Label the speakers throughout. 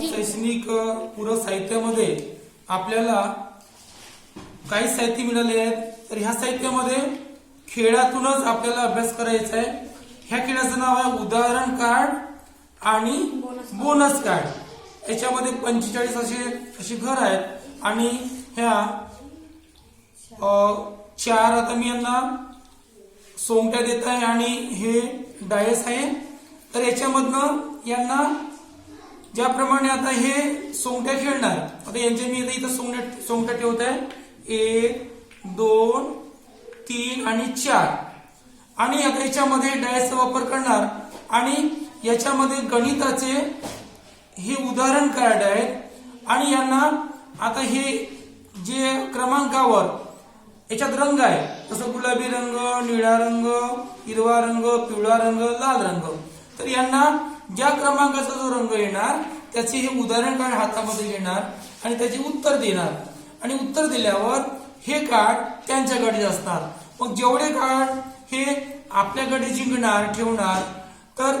Speaker 1: शैक्षणिक पूरक साहित्यामध्ये आपल्याला काही साहित्य मिळाले आहेत तर ह्या साहित्यामध्ये खेळातूनच आपल्याला अभ्यास करायचा आहे. ह्या खेळाचं नाव आहे उदाहरण कार्ड आणि बोनस कार्ड. याच्यामध्ये पंचेचाळीस असे असे घर आहेत आणि ह्या चार आता मी यांना सोंगट्या देत आहे आणि हे डायस आहे. तर याच्यामधनं यांना ज्याप्रमाणे आता हे सोंगट्या खेळणार आता यांच्या मी आता इथं सोंगट्या सोंगट्या ठेवत आहे एक दोन तीन आणि चार. आणि आता याच्यामध्ये डायसचा वापर करणार. आणि याच्यामध्ये गणिताचे हे उदाहरण कार्ड आहेत. आणि यांना आता हे जे क्रमांकावर याच्यात रंग आहे. जसं गुलाबी रंग निळा रंग हिरवा रंग पिवळा रंग लाल रंग. तर यांना ज्या क्रमांकाचा जो रंग येणार त्याचे हे उदाहरण कार्ड हातामध्ये घेणार आणि त्याचे उत्तर देणार. आणि उत्तर दिल्यावर हे कार्ड त्यांच्याकडे असणार. मग जेवढे कार्ड हे आपल्याकडे जिंकणार ठेवणार तर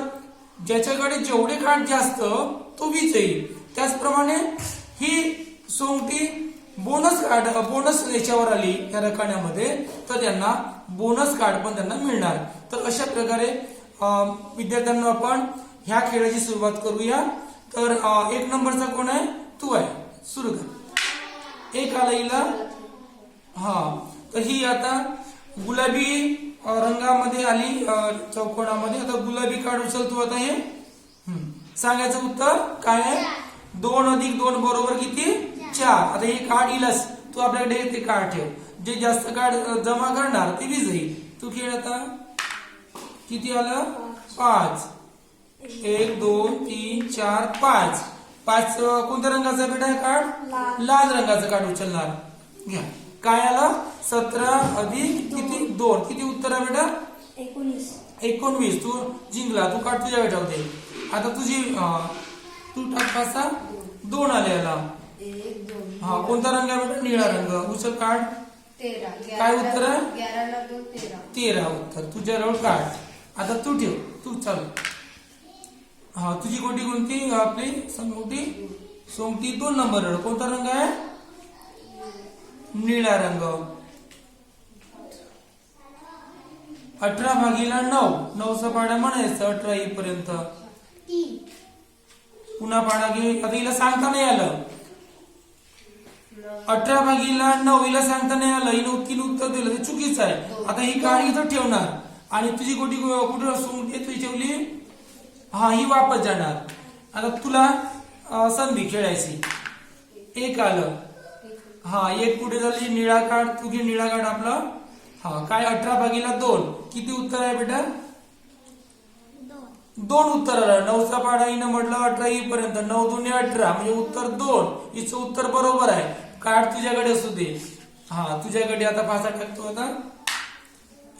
Speaker 1: ज्याच्याकडे जेवढे कार्ड जास्त तो विजयी त्याचप्रमाणे ही सोंगटी बोनस कार्ड बोनस याच्यावर आली या रकान्यामध्ये तर त्यांना बोनस कार्ड पण त्यांना मिळणार. तर अशा प्रकारे विद्यार्थ्यांना आपण ह्या खेळाची सुरुवात करूया. तर एक नंबरचा कोण आहे? तू आहे. सुरू कर. एक आला हिला हा. तर ही आता गुलाबी रंगामध्ये आली चौकोनामध्ये. आता गुलाबी कार्ड उचलतो आता हे. सांगायचं उत्तर काय आहे? दोन अधिक दोन बरोबर किती? चार. आता हे कार्ड इलस. तू आपल्याकडे ते कार्ड ठेव. जे जास्त कार्ड जमा करणार ते विजयी. तू खेळ आता. किती आलं? पाच. एक दोन तीन चार पाच. पाच कोणत्या रंगाचा बेटा आहे कार्ड? लाल. रंगाचं कार्ड उचलणार. घ्या. काय आलं? सतरा अधिक किती? दोन. किती उत्तर आहे बेटा?
Speaker 2: एकोणीस.
Speaker 1: एकोणवीस. तू जिंकला. तू काढ तुझ्या ठेवते आता तुझी तू टाक पाचा दोन आले याला. हा कोणता रंग आहे बेटा? निळा रंग. उचल काढ
Speaker 2: तेरा.
Speaker 1: काय उत्तर
Speaker 2: तेरा.
Speaker 1: तेरा उत्तर. तुझ्या जवळ काढ आता तू ठेव. तू चालू. हा तुझी कोटी कोणती? आपली संगोटी सोंगटी दोन नंबर कोणता रंग आहे? निळा रंग. अठरा भागीला नऊ. नऊचा पाडा म्हणायचं अठरा पर्यंत पुन्हा पाडा घे. आता हिला सांगता नाही आलं. अठरा भागीला नऊ हिला सांगता नाही आलं. हिने तीन उत्तर दिलं. ते चुकीचं आहे. आता ही काळी इथं ठेवणार. आणि तुझी गोटी कुठं सोंगटी तुझी ठेवली? हा ही वापस जाणार. आता तुला संधी खेळायची. एक आलं. हा एक पुढे झाली? निळा कार्ड तू घे निळा कार्ड आपला. हा काय अठरा भागीला दोन. किती उत्तर आहे बेटा? दोन उत्तर आलं. नऊचा पाडा हिनं म्हटलं अठरा पर्यंत नऊ दोन्ही अठरा. म्हणजे उत्तर दोन. हिचं उत्तर बरोबर आहे. कार्ड तुझ्याकडे असू दे. हा तुझ्याकडे आता पासा टाकतो आता.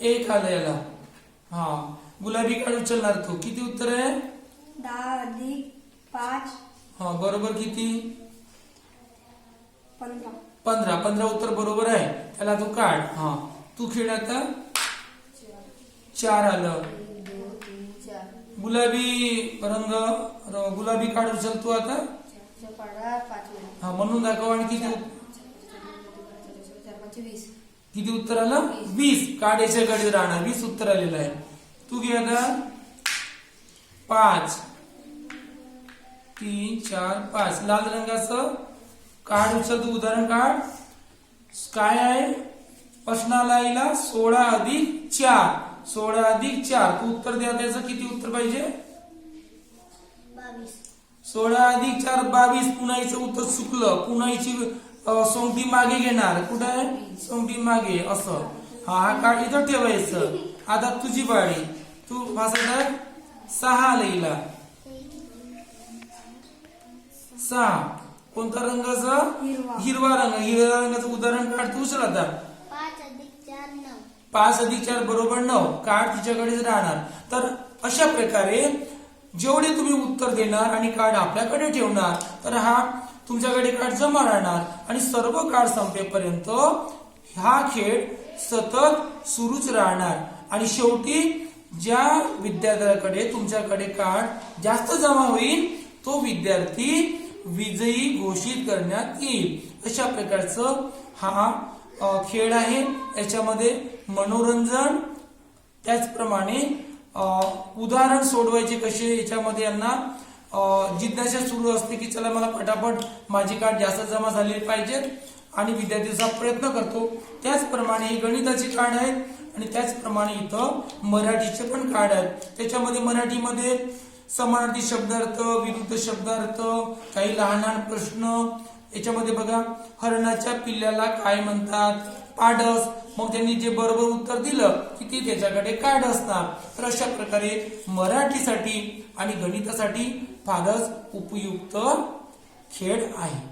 Speaker 1: एक आलं याला. हा. गुलाबी कार्ड उचलणार तू. किती उत्तर आहे?
Speaker 2: दहा अधिक पाच.
Speaker 1: हा बरोबर किती?
Speaker 2: पंधरा.
Speaker 1: पंधरा. पंधरा उत्तर बरोबर आहे. त्याला तू काढ. हा. तू खेळ आता. चार आलं. गुलाबी रंग गुलाबी कार्ड उचल तू आता. हा म्हणून दाखव आणि किती किती उत्तर आलं? वीस. कार्ड याच्याकडे राहणार. वीस उत्तर आलेलं आहे. आता पाच. तीन चार पाच. लाल रंगाचं कार्ड उचल तू उदाहरण कार्ड काय आहे. प्रश्नाला सोळा अधिक चार. सोळा अधिक चार. तू उत्तर द्या. त्याचं किती उत्तर पाहिजे? सोळा अधिक चार बावीस. पुन्हा हिचं उत्तर चुकलं. पुन्हा हिची अं, सोंगटी मागे घेणार. कुठं आहे? सोंगटी मागे. असं. हा हा कार्ड इथं ठेवायचं. आता तुझी बाळी तू टाक सहा लिहिला. सहा. कोणता रंगाचा
Speaker 2: हिरवा.
Speaker 1: हिरवा रंग. हिरव्या रंगाचं उदाहरण काढ तू
Speaker 2: नऊ.
Speaker 1: पाच अधिक चार बरोबर नऊ. कार्ड तिच्याकडेच राहणार. तर अशा प्रकारे जेवढे तुम्ही उत्तर देणार आणि कार्ड आपल्याकडे ठेवणार तर हा तुमच्याकडे कार्ड जमा राहणार. आणि सर्व कार्ड संपेपर्यंत हा खेळ सतत सुरूच राहणार. आणि शेवटी ज्या विद्यार्थ्याकडे तुमच्याकडे कार्ड जास्त जमा होईल तो विद्यार्थी विजयी घोषित करण्यात येईल. अशा प्रकारचं हा खेळ आहे. याच्यामध्ये मनोरंजन त्याचप्रमाणे उदाहरण सोडवायचे कसे याच्यामध्ये यांना जिज्ञासा सुरू असते की चला मला पटापट माझी कार्ड जास्त जमा झालेली पाहिजेत आणि विद्यार्थीचा प्रयत्न करतो. त्याचप्रमाणे ही गणिताची कार्ड आहेत आणि त्याचप्रमाणे इथं मराठीचे पण कार्ड आहेत. त्याच्यामध्ये मराठीमध्ये समानार्थी शब्दार्थ विरुद्ध शब्दार्थ काही लहान लहान प्रश्न. याच्यामध्ये बघा हरणाच्या पिल्ल्याला काय म्हणतात? पाडस. मग त्यांनी जे बरोबर उत्तर दिलं की ते त्याच्याकडे कार्ड असणार. तर अशा प्रकारे मराठीसाठी आणि गणितासाठी फारच उपयुक्त खेळ आहे.